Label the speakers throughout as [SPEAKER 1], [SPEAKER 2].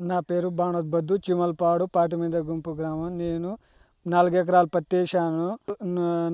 [SPEAKER 1] నా పేరు బాణోద్బద్దు చిమల్పాడు పాటిమీద గుంపు గ్రామం. నేను నాలుగు ఎకరాలు పత్తి వేసాను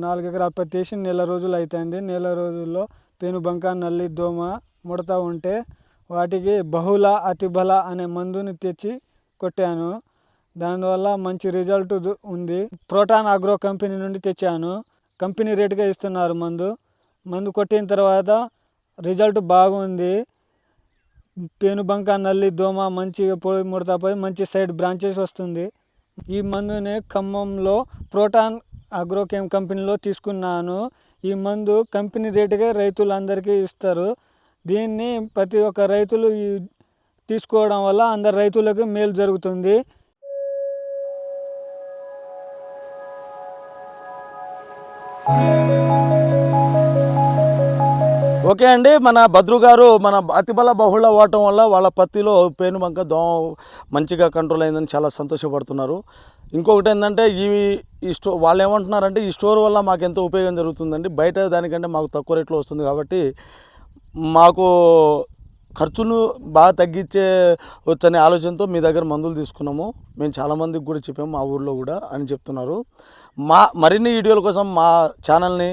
[SPEAKER 1] నాలుగు ఎకరాలు పత్తి వేసి నెల రోజులు అవుతుంది నెల రోజుల్లో పెనుబంక నల్లి దోమ ముడత ఉంటే వాటికి బహుళ అతిబల అనే మందుని తెచ్చి కొట్టాను. దానివల్ల మంచి రిజల్ట్ ఉంది. ప్రోటాన్ అగ్రో కంపెనీ నుండి తెచ్చాను. కంపెనీ రేటుగా ఇస్తున్నారు మందు. మందు కొట్టిన తర్వాత రిజల్ట్ బాగుంది. పేనుబంక నల్లి దోమ మంచిగా పోయి ముడత పోయి మంచి సైడ్ బ్రాంచెస్ వస్తుంది. ఈ మందుని ఖమ్మంలో ప్రోటాన్ అగ్రోకెమ్ కంపెనీలో తీసుకున్నాను. ఈ మందు కంపెనీ రేటుగా రైతులందరికీ ఇస్తారు. దీన్ని ప్రతి ఒక్క రైతులు తీసుకోవడం వల్ల అందరు రైతులకు మేలు జరుగుతుంది.
[SPEAKER 2] ఓకే అండి మన భద్రు గారు మన అతిబల బహుళ వాడటం వల్ల వాళ్ళ పత్తిలో పేనుబంక దోమ మంచిగా కంట్రోల్ అయిందని చాలా సంతోషపడుతున్నారు. ఇంకొకటి ఏంటంటే ఈ ఈ స్టో వాళ్ళు ఏమంటున్నారంటే ఈ స్టోర్ వల్ల మాకు ఎంతో ఉపయోగం జరుగుతుందండి. బయట దానికంటే మాకు తక్కువ రేట్లో వస్తుంది కాబట్టి మాకు ఖర్చును బాగా తగ్గించే వచ్చనే ఆలోచనతో మీ దగ్గర మందులు తీసుకున్నాము. మేము చాలామందికి కూడా చెప్పాము మా ఊర్లో కూడా అని చెప్తున్నారు. మా మరిన్ని వీడియోల కోసం మా ఛానల్ని